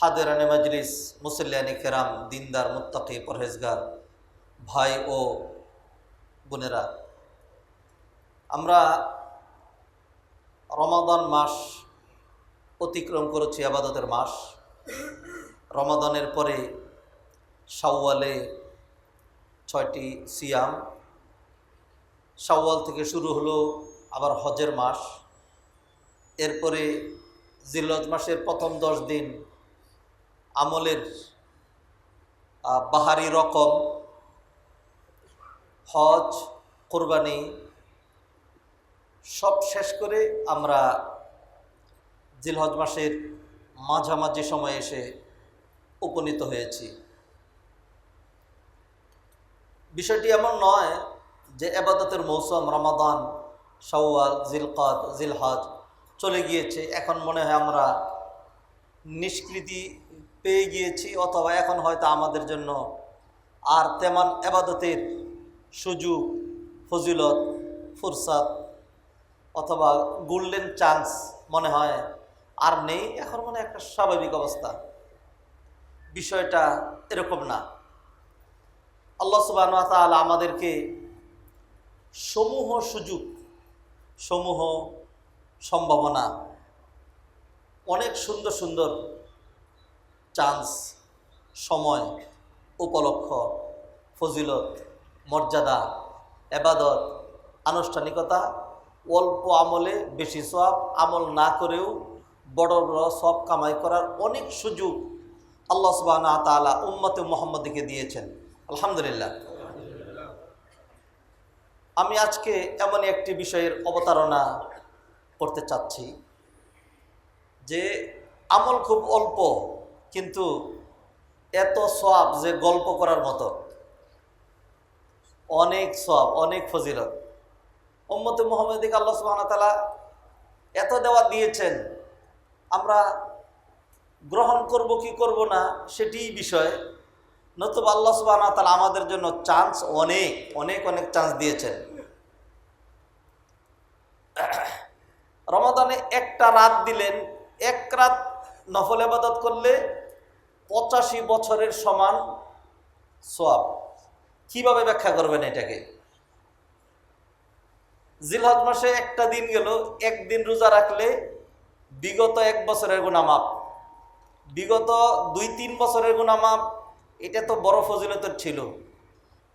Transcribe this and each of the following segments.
হাদেরানে মজলিস, মুসল্লিয়ানি কেরাম, দিনদার, মুত্তাকি, পরহেজগার, ভাই ও বোনেরা। আমরা রমাদান মাস অতিক্রম করেছি, আবাদতের মাস। রমাদানের পরে শাওয়ালে ছয়টি সিয়াম। শাওয়াল থেকে শুরু হলো আবার হজের মাস। এরপরে জিলজ মাসের প্রথম দশ দিন আমলের বাহারি রকম হজ, কোরবানি সব শেষ করে আমরা জিলহজ মাসের মাঝামাঝি সময়ে এসে উপনীত হয়েছি। বিষয়টি এমন নয় যে এবাদতের মৌসুম রমাদান, শাওয়াল, জিলকাদ, জিলহজ চলে গিয়েছে। এখন মনে হয় আমরা নিষ্কৃতি পেয়ে গিয়েছি, অথবা এখন হয়তো আমাদের জন্য আর তেমন এবাদতের সুযোগ, ফজিলত ফুরসাদ অথবা গোল্ডেন চান্স মনে হয় আর নেই। এখন মনে একটা স্বাভাবিক অবস্থা। বিষয়টা এরকম না। আল্লাহ সুবাহ আমাদেরকে সমূহ সুযোগ, সমূহ সম্ভাবনা, অনেক সুন্দর সুন্দর চান্স, সময়, উপলক্ষ, ফজিলত, মর্যাদা, এবাদত, আনুষ্ঠানিকতা, অল্প আমলে বেশি সব আমল না করেও বড় বড় সব কামাই করার অনেক সুযোগ আল্লাহ সুবাহ তালা উম্মতে মোহাম্মদকে দিয়েছেন। আলহামদুলিল্লাহ। আমি আজকে এমন একটি বিষয়ের অবতারণা করতে চাচ্ছি যে আমল খুব অল্প কিন্তু এত সব যে গল্প করার মতো। অনেক সব অনেক ফজিলত। ওম্মতে মোহাম্মদিক আল্লাহ সুবাহ তালা এত দেওয়া দিয়েছেন, আমরা গ্রহণ করব কি করব না সেটিই বিষয়। নতুবা আল্লাহ সুবাহ তালা আমাদের জন্য চান্স অনেক অনেক অনেক চান্স দিয়েছেন। রমাদানে একটা রাত দিলেন, এক রাত নফল আবাদত করলে পঁচাশি বছরের সমান সোয়াব। কীভাবে ব্যাখ্যা করবেন এটাকে? জিলহজ মাসে একটা দিন গেল, একদিন রোজা রাখলে বিগত এক বছরের গুণামাপ বিগত দুই তিন বছরের গুণামাপ এটা তো বড় ফজিলতের ছিল।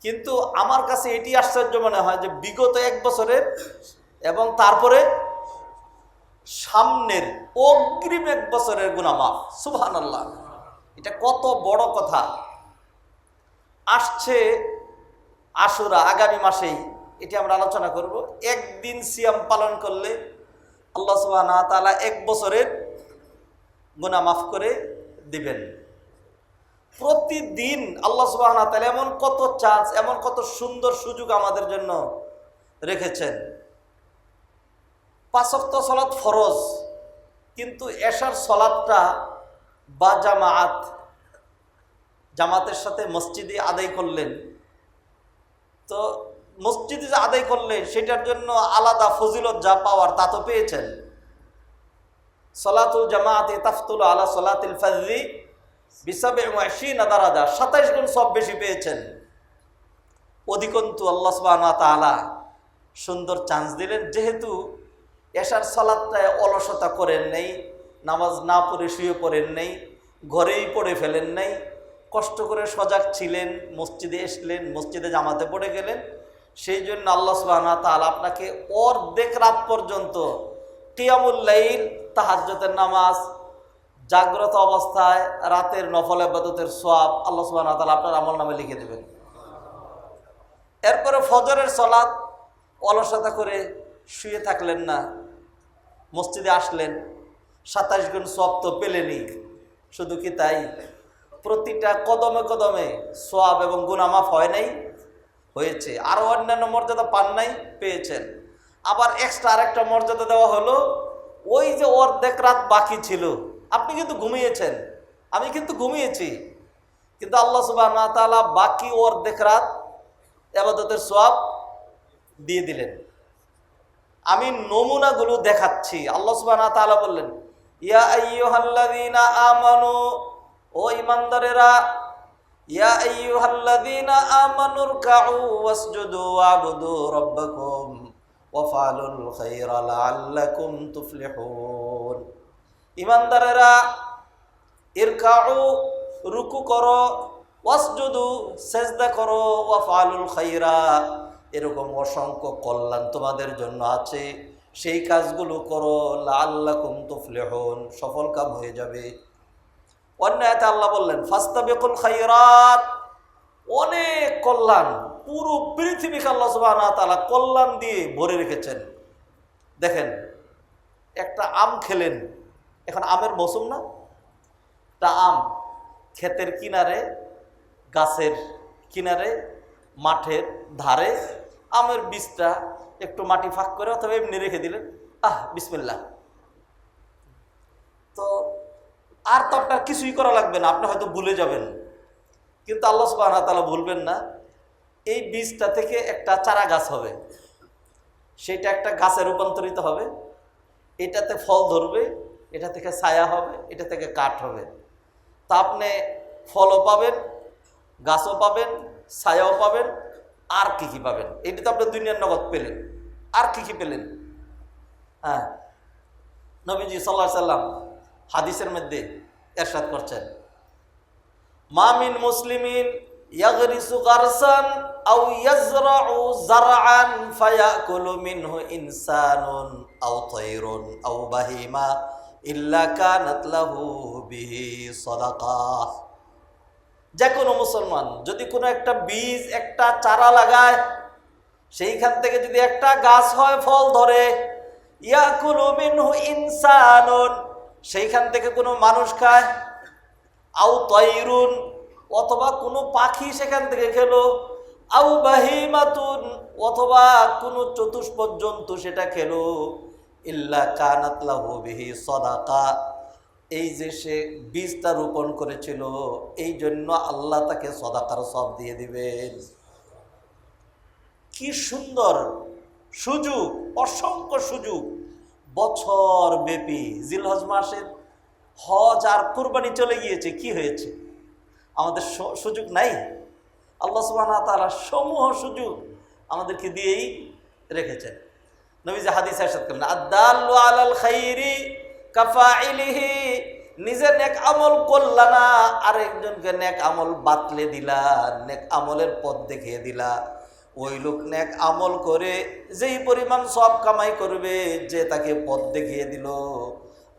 কিন্তু আমার কাছে এটি আশ্চর্য মনে হয় যে বিগত এক বছরের এবং তারপরে সামনের অগ্রিম এক বছরের গুণামাপ সুবহান আল্লাহ এটা কত বড় কথা। আসছে আশুরা আগামী মাসেই, এটি আমরা আলোচনা করব। একদিন সিয়াম পালন করলে আল্লাহ সুবাহ তালা এক বছরের গুণা মাফ করে দিবেন। প্রতিদিন আল্লাহ সুবাহ তালা এমন কত চান্স, এমন কত সুন্দর সুযোগ আমাদের জন্য রেখেছেন। পাঁচক্ত সলাৎ ফরজ, কিন্তু এশার সলাৎটা বা জামাত জামাতের সাথে মসজিদে আদায় করলেন। তো মসজিদে যে আদায় করলেন, সেটার জন্য আলাদা ফজিলত যা পাওয়ার তা তো পেয়েছেন। সলাতুল জামাতে তাফতুল আলা সলাতিল ফাজরি বিসাবে দারাজা, সাতাইশ গুণ সব বেশি পেয়েছেন। অধিকন্তু আল্লাহ সুবাহ তালা সুন্দর চান্স দিলেন, যেহেতু এশার সালাদটায় অলসতা করেন নেই নামাজ না পড়ে শুয়ে পড়েন নেই, ঘরেই পড়ে ফেলেন নাই, কষ্ট করে সজাগ ছিলেন, মসজিদে এসলেন, মসজিদে জামাতে পড়ে গেলেন। সেই জন্য আল্লাহ সুবাহ তাল আপনাকে অর্ধেক রাত পর্যন্ত টিয়ামুল্লাইল তাহাজ্যতের নামাজ, জাগ্রত অবস্থায় রাতের নফল আবাদতের সোয়াব আল্লাহ সুবাহ তাল আপনার আমল নামে লিখে দেবেন। এরপরে ফজরের সলাদ অলসতা করে শুয়ে থাকলেন না, মসজিদে আসলেন সাতাশ গুণ সব তো পেলেনি। শুধু কি তাই? প্রতিটা কদমে কদমে সোয়াব এবং গুনামাফ হয় নাই, হয়েছে। আরও অন্যান্য মর্যাদা পান নাই, পেয়েছেন। আবার এক্সট্রা আরেকটা মর্যাদা দেওয়া হলো, ওই যে অর্ধেক রাত বাকি ছিল, আপনি কিন্তু ঘুমিয়েছেন। আমি কিন্তু ঘুমিয়েছি। কিন্তু আল্লাহ সুবাহ তালা বাকি অর্ধেক রাত আবাদতের সোয়াব দিয়ে দিলেন। আমি নমুনাগুলো দেখাচ্ছি। আল্লাহ সুবাহ তাআলা বললেন ইয়া আমানু, ও ঈমানদারেরা, ইয়া ইরকাউ, রুকু করো সেজদা করো এরকম অসংখ্য কল্যাণ তোমাদের জন্য আছে। সেই কাজগুলো করো, লাআল্লাকুম তুফলিহুন, সফল কাম হয়ে যাবে। অন্য আল্লাহ বললেন, ফাস্তাবিকুল খায়রাত। অনেক কল্যাণ, পুরো পৃথিবীকে আল্লাহ সুবহানাহু ওয়া তাআলা কল্যাণ দিয়ে ভরে রেখেছেন। দেখেন, একটা আম খেলেন, এখন আমের মৌসুম না? তা আম ক্ষেতের কিনারে, গাছের কিনারে, মাঠের ধারে, আমের বীজটা একটু মাটি ফাঁক করে অথবা এমনি রেখে দিলেন। আহ, বিসমিল্লাহ। তো আর তো আপনার কিছুই করা লাগবে না, আপনি হয়তো ভুলে যাবেন। কিন্তু আল্লাহ সুবাহ তালা ভুলবেন না। এই বীজটা থেকে একটা চারা গাছ হবে। সেটা একটা গাছে রূপান্তরিত হবে। এটাতে ফল ধরবে, এটা থেকে ছায়া হবে, এটা থেকে কাঠ হবে। তা আপনি ফলও পাবেন, গাছও পাবেন, ছায়াও পাবেন আর কি কি পাবেন? এটা তো আপনার দুনিয়ার নগদ পেলেন। আর কি কি পেলেন? হ্যাঁ। নবীজি সাল্লাহ সাল্লাম হাদিসের মধ্যে এরশাদ করছেন। মামিন মুসলিমিন ইয়াগরিসু গারসান আও ইয়াজরাউ জারআন ফায়াকুলু মিনহু ইনসানুন আও তায়রুন আও বাহিমা ইল্লা কানাত লাহু বিহি সাদাকাহ যে কোনো মুসলমান যদি কোনো একটা বীজ, একটা চারা লাগায়, সেইখান থেকে যদি একটা গাছ হয়, ফল ধরে, ইয়াকুলু মিনহু ইনসানুন, সেইখান থেকে কোনো মানুষ খায়, আউ তৈরুন, অথবা কোনো পাখি সেখান থেকে খেলো, আউ বাহিমাতুন, অথবা কোনো চতুষ্পদ জন্তু সেটা খেলো, ইল্লা কানাতলাহু বিহি সদাকা। এই যে সে বীজটা রোপণ করেছিল, এই জন্য আল্লাহ তাকে সদাকার সব দিয়ে দিবেন। কি সুন্দর সুযোগ, অসংখ্য সুযোগ। বছর ব্যাপী জিলহজ মাসের হজ আর কোরবানি চলে গিয়েছে, কি হয়েছে? আমাদের সুযোগ নাই। আল্লাহ সুবাহ তারা সমূহ সুযোগ আমাদেরকে দিয়েই রেখেছেন। নবীজি হাদিস আদাল্লু আলাল খাইরি কাফাইলিহি, নিজে নেক আমল করলা না, আরেকজনকে নেক আমল বাতলে দিলা, নেক আমলের পথ দেখিয়ে দিলা। ওই লোক নেক আমল করে যেই পরিমাণ সব কামাই করবে, যে তাকে পথ দেখিয়ে দিল,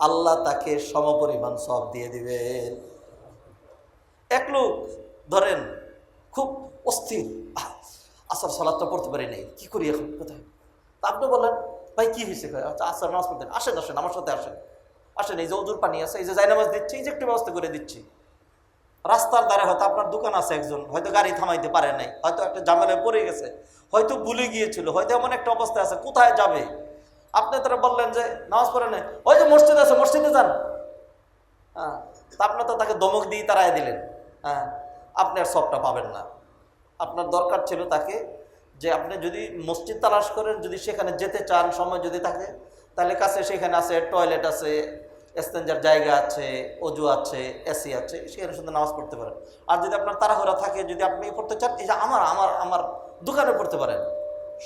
আল্লাহ তাকে সমপরিমাণ সব দিয়ে দিবেন এক লোক, ধরেন, খুব অস্থির আসর সালাদটা পড়তে পারি নাই, কি করি এখন কোথায়? তা আপনি বললেন ভাই, কি হয়েছে? আচ্ছা আসর নামাজ পড়তেন আসেন আসেন, আমার সাথে আসেন। আসেন, এই যে অজুর পানি আছে, এই যে জায়নামাজ দিচ্ছি, এই যে একটু ব্যবস্থা করে দিচ্ছি। রাস্তার ধারে হয়তো আপনার দোকান আছে একজন, হয়তো গাড়ি থামাইতে পারে নাই, হয়তো একটা জামেলায় পড়ে গেছে, হয়তো ভুলে গিয়েছিল, হয়তো এমন একটা অবস্থা আছে, কোথায় যাবে? আপনি তারা বললেন যে, নামাজ পড়ে নাই। ওই যে মসজিদ আছে, মসজিদে যান। হ্যাঁ আপনি তো তাকে দমক দিয়ে তারাই দিলেন। হ্যাঁ আপনি আর সবটা পাবেন না। আপনার দরকার ছিল তাকে যে আপনি যদি মসজিদ তালাশ করেন, যদি সেখানে যেতে চান, সময় যদি থাকে তাহলে কাছে সেখানে আছে টয়লেট আছে এক্সচেঞ্জার জায়গা আছে, অজু আছে এসি আছে, সেখানে শুধু নামাজ পড়তে পারেন। আর যদি আপনার তাড়াহুড়া থাকে, যদি আপনি পড়তে চান, এই যে আমার আমার আমার দোকানে পড়তে পারেন।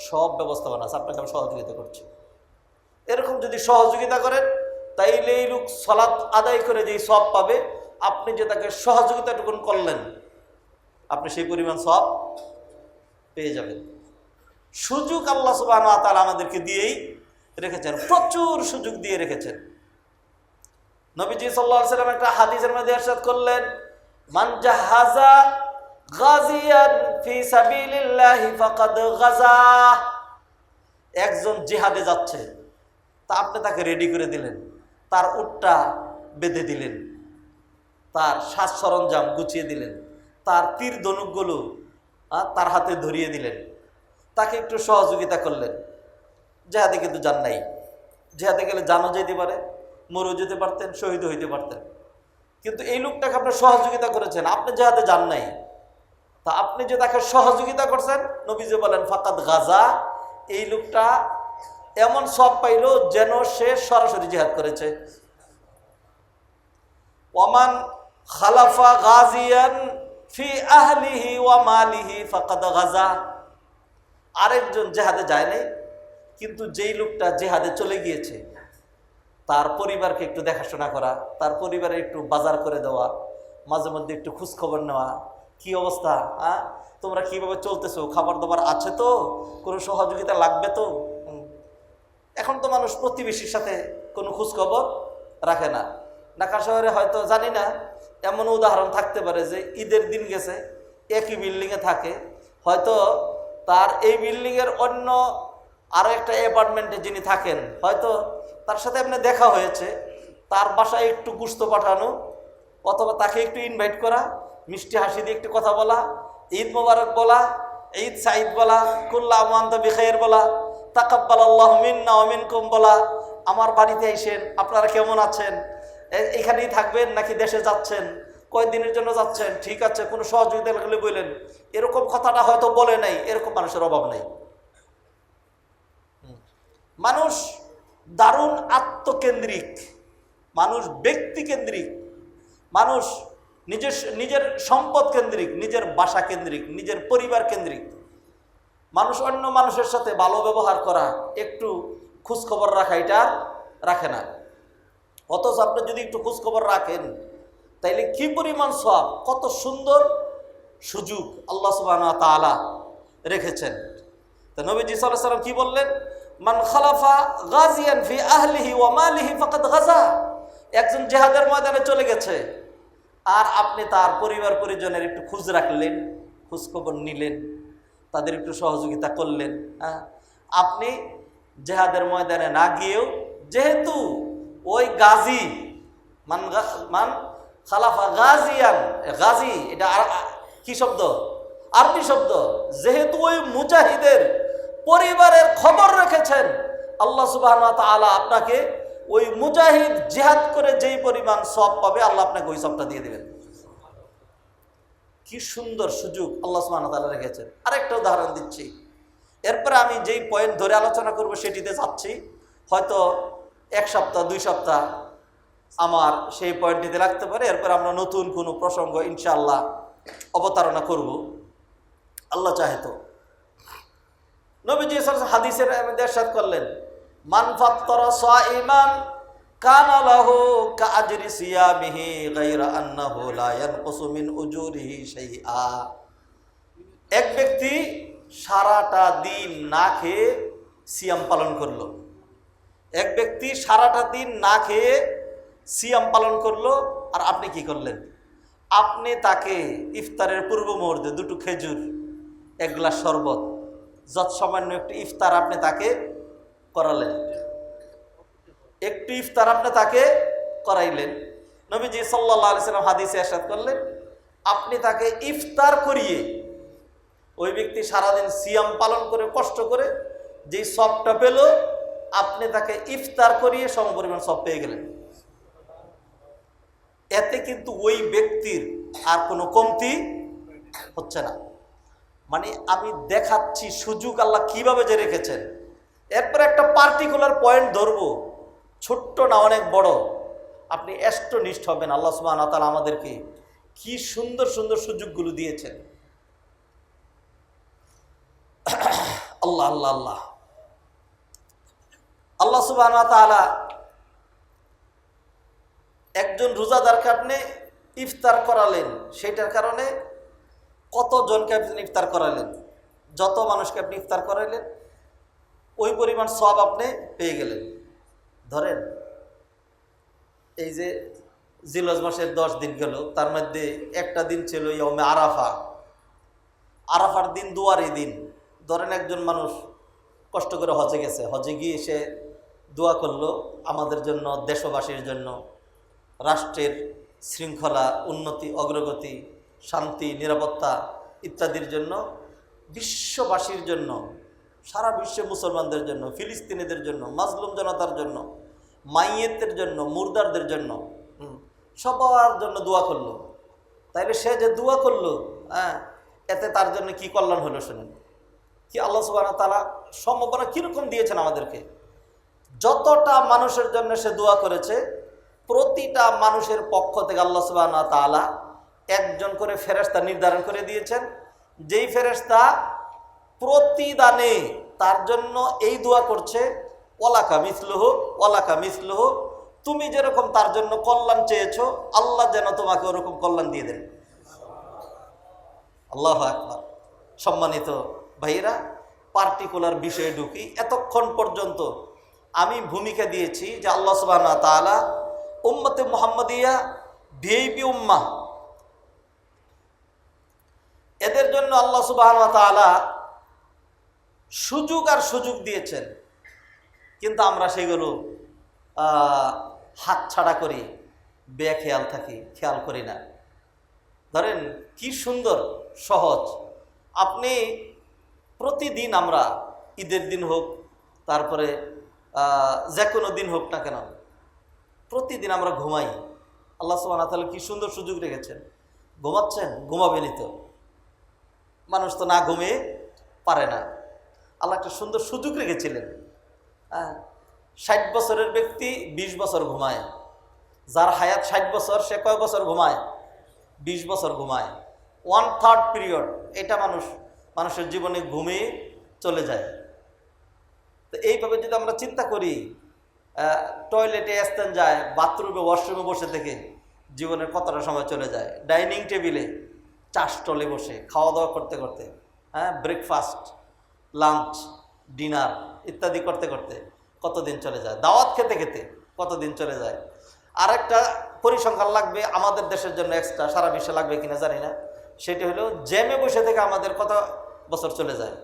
সব ব্যবস্থাপনা আছে, আপনাকে আমি সহযোগিতা করছি। এরকম যদি সহযোগিতা করেন তাইলে এই লোক সলাৎ আদায় করে যেই সব পাবে। আপনি যে তাকে সহযোগিতাটুকুন করলেন, আপনি সেই পরিমাণ সব পেয়ে যাবেন। সুযোগ আল্লাহ সুবাহ আমাদেরকে দিয়েই রেখেছেন, প্রচুর সুযোগ দিয়ে রেখেছেন। নবীজি সাল্লাহ সাল্লাম একটা হাদিসের মধ্যে এরশাদ করলেন, মান জাহাজা গাজিয়ান ফি সাবিলিল্লাহি ফাকাদ গাজা। একজন জিহাদে যাচ্ছে, তা আপনি তাকে রেডি করে দিলেন, তার উটটা বেঁধে দিলেন, তার সাজ সরঞ্জাম গুছিয়ে দিলেন, তার তীর ধনুকগুলো তার হাতে ধরিয়ে দিলেন, তাকে একটু সহযোগিতা করলেন। জেহাদে কিন্তু যান নাই। জেহাদে গেলে জানো যেতে পারে, মরেও যেতে পারতেন শহীদ হইতে পারতেন। কিন্তু এই লোকটাকে আপনি সহযোগিতা করেছেন, আপনি জেহাদে যান নাই। তা আপনি যে তাকে সহযোগিতা করছেন, নবীজি বলেন ফাকাত গাজা। এই লোকটা এমন সব পাইল যেন সে সরাসরি জেহাদ করেছে। ওমান খালাফা গাজিয়ান ফি আহলিহি ওয়া মালিহি ফাকাদ গাজা। আরেকজন জেহাদে যায় নাই। কিন্তু যেই লোকটা জেহাদে চলে গিয়েছে, তার পরিবারকে একটু দেখাশোনা করা, তার পরিবারে একটু বাজার করে দেওয়া, মাঝে মধ্যে একটু খোঁজখবর নেওয়া, কি অবস্থা হ্যাঁ তোমরা কীভাবে চলতেছো? খাবার দাবার আছে তো? কোনো সহযোগিতা লাগবে তো? এখন তো মানুষ প্রতিবেশীর সাথে কোনো খোঁজখবর রাখে না। ঢাকা শহরে হয়তো জানি না, এমন উদাহরণ থাকতে পারে যে ঈদের দিন গেছে, একই বিল্ডিংয়ে থাকে, হয়তো তার এই বিল্ডিংয়ের অন্য আরও একটা অ্যাপার্টমেন্টে যিনি থাকেন, হয়তো তার সাথে এমনি দেখা হয়েছে, তার বাসায় একটু গুস্ত পাঠানো, অথবা তাকে একটু ইনভাইট করা, মিষ্টি হাসি দিয়ে একটু কথা বলা, ঈদ মোবারক বলা, ঈদ সাঈদ বলা, কুল্লা আমান্ত বিখাইয়ের বলা, তাকাব্বাল আল্লাহ মিন্না অমিনকুম বলা, আমার বাড়িতে আইসেন, আপনারা কেমন আছেন? এখানেই থাকবেন নাকি দেশে যাচ্ছেন? কয়েকদিনের জন্য যাচ্ছেন? ঠিক আছে, কোনো সহযোগিতা লাগলে বললেন। এরকম কথাটা হয়তো বলে নাই, এরকম মানুষের অভাব নাই। মানুষ দারুণ আত্মকেন্দ্রিক, মানুষ ব্যক্তিকেন্দ্রিক মানুষ নিজের নিজের সম্পদ কেন্দ্রিক, নিজের বাসা কেন্দ্রিক, নিজের পরিবার কেন্দ্রিক। মানুষ অন্য মানুষের সাথে ভালো ব্যবহার করা একটু খোঁজখবর রাখা, এটা রাখে না। অথচ আপনি যদি একটু খোঁজখবর রাখেন, তাইলে কি পরিমাণ সব কত সুন্দর সুযোগ আল্লাহ সুবাহ তালা রেখেছেন। তো নবীজি সাল্লাহ সাল্লাম কি বললেন? মান খালাফা গাজিয়ান ফি আহলিহি ওয়া মালিহি ফাকাদ গাজা। একজন জেহাদের ময়দানে চলে গেছে। আর আপনি তার পরিবার পরিজনের একটু খোঁজ রাখলেন, খোঁজখবর নিলেন, তাদের একটু সহযোগিতা করলেন হ্যাঁ? আপনি জেহাদের ময়দানে না গিয়েও যেহেতু ওই গাজী, মান মান খালাফা গাজিয়ান গাজী, এটা কি শব্দ? আরবি শব্দ। যেহেতু ওই মুজাহিদের পরিবারের খবর রেখেছেন। আল্লাহ সুবাহ আপনাকে ওই মুজাহিদ জেহাদ করে যেই পরিমাণ সব পাবে, আল্লাহ আপনাকে ওই সবটা দিয়ে দেবেন। কি সুন্দর সুযোগ আল্লাহ সুবাহ রেখেছেন। আরেকটা উদাহরণ দিচ্ছি। এরপরে আমি যেই পয়েন্ট ধরে আলোচনা করব সেটিতে যাচ্ছি। হয়তো এক সপ্তাহ, দুই সপ্তাহ আমার সেই পয়েন্টটিতে রাখতে পারে। এরপর আমরা নতুন কোনো প্রসঙ্গ ইনশাআল্লাহ অবতারণা করব। আল্লাহ চাহে তো। নবীজি হাদিসের দেশাত করলেন, মান ফাত্তারা সাইমান কানা লাহু কাআজরি সিয়ামিহি গায়রা আন্নাহু লা ইয়ানকুসু মিন উজুরিহি শাইআ। এক ব্যক্তি সারাটা দিন না খেয়ে সিয়াম পালন করল। এক ব্যক্তি সারাটা দিন না খেয়ে সিয়াম পালন করল, আর আপনি কি করলেন? আপনি তাকে ইফতারের পূর্ব মুহূর্তে দুটো খেজুর, এক গ্লাস শরবত যত সামান্য একটু ইফতার আপনি তাকে করালেন। একটু ইফতার আপনি তাকে করাইলেন। নবীজি সাল্লাহ সাল্লাম হাদিসে আসাদ করলেন, আপনি তাকে ইফতার করিয়ে ওই ব্যক্তি সারাদিন সিয়াম পালন করে, কষ্ট করে যেই সবটা পেল, আপনি তাকে ইফতার করিয়ে সমপরিমাণ সব পেয়ে গেলেন। এতে কিন্তু ওই ব্যক্তির আর কোনো কমতি হচ্ছে না। মানে আমি দেখাচ্ছি সুযোগ আল্লাহ কীভাবে যে রেখেছেন। এরপরে একটা পার্টিকুলার পয়েন্ট ধরবো। ছোট্ট না, অনেক বড়। আপনি এষ্টনিষ্ঠ হবেন, আল্লাহ সুবাহ তালা আমাদেরকে কি সুন্দর সুন্দর সুযোগগুলো দিয়েছেন। আল্লাহ আল্লাহ আল্লাহ। আল্লাহ সুবাহ তালা একজন রোজাদারকে আপনি ইফতার করালেন, সেটার কারণে কতজনকে আপনি ইফতার করালেন? যত মানুষকে আপনি ইফতার করাইলেন, ওই পরিমাণ সব আপনি পেয়ে গেলেন। ধরেন, এই যে জিলজ মাসের দশ দিন গেল, তার মধ্যে একটা দিন ছিল ইয়মে আরাফা। আরাফার দিন দুয়ারি দিন। ধরেন একজন মানুষ কষ্ট করে হজে গেছে। হজে গিয়ে সে দোয়া করল, আমাদের জন্য, দেশবাসীর জন্য রাষ্ট্রের শৃঙ্খলা, উন্নতি, অগ্রগতি শান্তি, নিরাপত্তা ইত্যাদির জন্য, বিশ্ববাসীর জন্য, সারা বিশ্বে মুসলমানদের জন্য, ফিলিস্তিনিদের জন্য, মাজলুম জনতার জন্য, মাইয়েতের জন্য, মুর্দারদের জন্য সবার জন্য দোয়া করল। তাইলে সে যে দোয়া করল হ্যাঁ এতে তার জন্য কি কল্যাণ হলো শুনুন? কি আল্লাহ সুবাহ তালা সম্ভাবনা কীরকম দিয়েছেন আমাদেরকে? যতটা মানুষের জন্য সে দোয়া করেছে, প্রতিটা মানুষের পক্ষ থেকে আল্লাহ সুবাহ তাআলা একজন করে ফেরেস্তা নির্ধারণ করে দিয়েছেন। যেই ফেরেস্তা প্রতিদানে তার জন্য এই দোয়া করছে ওলাকা মিসলুহ ওলাকা মিসলুহ, তুমি যেরকম তার জন্য কল্যাণ চেয়েছো, আল্লাহ যেন তোমাকে ওরকম কল্যাণ দিয়ে দেন। আল্লাহ আকবার। সম্মানিত ভাইরা পার্টিকুলার বিষয়ে ঢুকি। এতক্ষণ পর্যন্ত আমি ভূমিকা দিয়েছি যে আল্লাহ সুবাহ তাআলা উম্মতে মোহাম্মদিয়া ভিআইপি উম্মা এদের জন্য আল্লাহ সুবাহ সুযোগ আর সুযোগ দিয়েছেন। কিন্তু আমরা সেগুলো হাত ছাড়া করি, বেখেয়াল থাকি, খেয়াল করি না। ধরেন, কি সুন্দর, সহজ। আপনি প্রতিদিন আমরা ঈদের দিন হোক, তারপরে যে কোনো দিন হোক না কেন, প্রতিদিন আমরা ঘুমাই। আল্লাহ সুবাহ তাহলে কি সুন্দর সুযোগ রেখেছেন। ঘুমাচ্ছেন? ঘুমাবেনই তো। মানুষ তো না ঘুমিয়ে পারে না। আল্লাহ একটা সুন্দর সুযোগ রেখেছিলেন। হ্যাঁ ষাট বছরের ব্যক্তি ২০ বছর ঘুমায়। যার হায়াত ষাট বছর, সে কয় বছর ঘুমায়? ২০ বছর ঘুমায়। ওয়ান থার্ড পিরিয়ড এটা মানুষ, মানুষের জীবনে ঘুমিয়ে চলে যায়। তো এইভাবে যদি আমরা চিন্তা করি টয়লেটে আসতেন যায় বাথরুমে ওয়াশরুমে বসে থেকে জীবনের কতটা সময় চলে যায়? ডাইনিং টেবিলে চা স্টলে বসে খাওয়া দাওয়া করতে করতে হ্যাঁ ব্রেকফাস্ট লাঞ্চ ডিনার ইত্যাদি করতে করতে কতদিন চলে যায়? দাওয়াত খেতে খেতে কতদিন চলে যায়? আরেকটা পরিসংখ্যান লাগবে আমাদের দেশের জন্য এক্সট্রা সারা বিশ্বে লাগবে কিনা জানি না। সেটি হলো, জ্যামে বসে থেকে আমাদের কত বছর চলে যায়?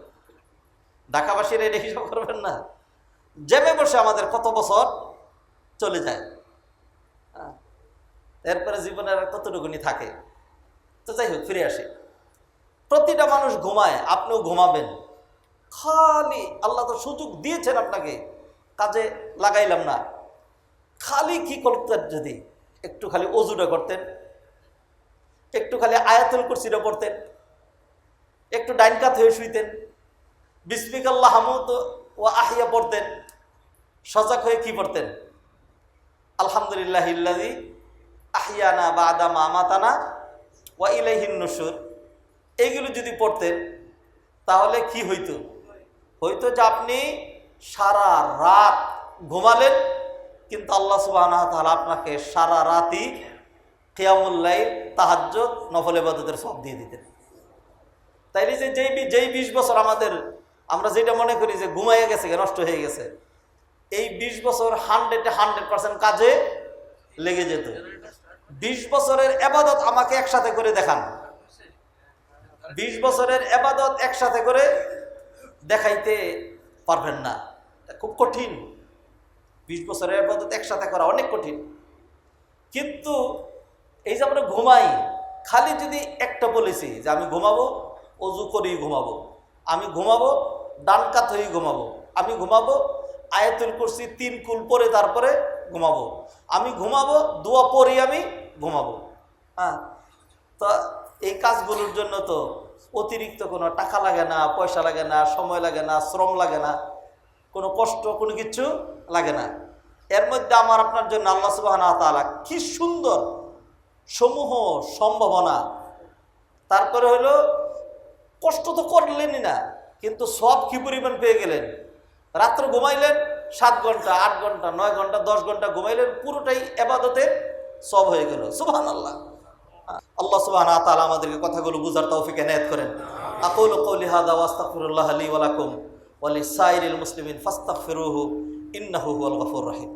ঢাকাবাসীর এটা হিসাব করবেন না? জ্যামে বসে আমাদের কত বছর চলে যায়? হ্যাঁ। এরপরে জীবনের আর কতটুকুনি থাকে? তো যাই হোক, ফিরে আসি। প্রতিটা মানুষ ঘুমায়, আপনিও ঘুমাবেন। খালি আল্লাহ তো সুযোগ দিয়েছেন আপনাকে, কাজে লাগাইলাম না। খালি কি করতেন যদি? একটু খালি অজুটা করতেন, একটু খালি আয়াতুল কুরসিটা পড়তেন, একটু ডাইনকাত হয়ে শুইতেন, বিসমিকাল্লাহ হামুদ ও আহিয়া পড়তেন, সজাগ হয়ে কি পড়তেন? আলহামদুলিল্লাহ ইল্লাদি আহিয়ানা বা আদামা আমাতানা ওয়া ইলাইহিন নসুর এইগুলো যদি পড়তেন, তাহলে কি হইতো? হইতো যে আপনি সারা রাত ঘুমালেন, কিন্তু আল্লাহ সুবাহ তাহলে আপনাকে সারা রাতই কেয়ামুল্লাই তাহাজ্য নফল ইবাদতের সব দিয়ে দিতেন। তাইলে যে যেই যেই বিশ বছর আমাদের, আমরা যেটা মনে করি যে ঘুমাইয়া গেছে, নষ্ট হয়ে গেছে, এই বিশ বছর হান্ড্রেডে হান্ড্রেড পার্সেন্ট কাজে লেগে যেত। বিশ বছরের এবাদত আমাকে একসাথে করে দেখান। বিশ বছরের এবাদত একসাথে করে দেখাইতে পারবেন না। খুব কঠিন। বিশ বছরের এবাদত একসাথে করা অনেক কঠিন। কিন্তু এই যে আমরা ঘুমাই, খালি যদি একটা বলেছি যে আমি ঘুমাবো, অজু করেই ঘুমাবো, আমি ঘুমাবো, ডান কাত হয়েই ঘুমাবো, আমি ঘুমাবো, আয়াতুল কুরসি তিন কুল পরে তারপরে ঘুমাবো, আমি ঘুমাবো, দোয়া পরেই আমি ঘুমাবো। হ্যাঁ? তো এই কাজগুলোর জন্য তো অতিরিক্ত কোনো টাকা লাগে না, পয়সা লাগে না, সময় লাগে না, শ্রম লাগে না, কোনো কষ্ট, কোনো কিছু লাগে না। এর মধ্যে আমার, আপনার জন্য আল্লাহ সুবাহ তাআলা কি সুন্দর সমূহ সম্ভাবনা। তারপরে হলো, কষ্ট তো করলেনই না, কিন্তু সব কি পরিমাণ পেয়ে গেলেন? রাত্র ঘুমাইলেন সাত ঘণ্টা, আট ঘণ্টা, নয় ঘণ্টা, দশ ঘণ্টা ঘুমাইলেন, পুরোটাই এবাদতের সব হয়ে গেল। সুবহান আল্লাহ আল্লাহ সুবহান তাআলা আমাদেরকে কথাগুলো বুঝার তৌফিক এনায়েত করেন। আকুল কওলি হাদা ওয়াস্তাগফিরুল্লাহ লি ওয়া লাকুম। ওয়া লিসাইরিল মুসলিমিন ফাস্তাগফিরুহু ইন্নাহু হুয়াল গফুর রহিম।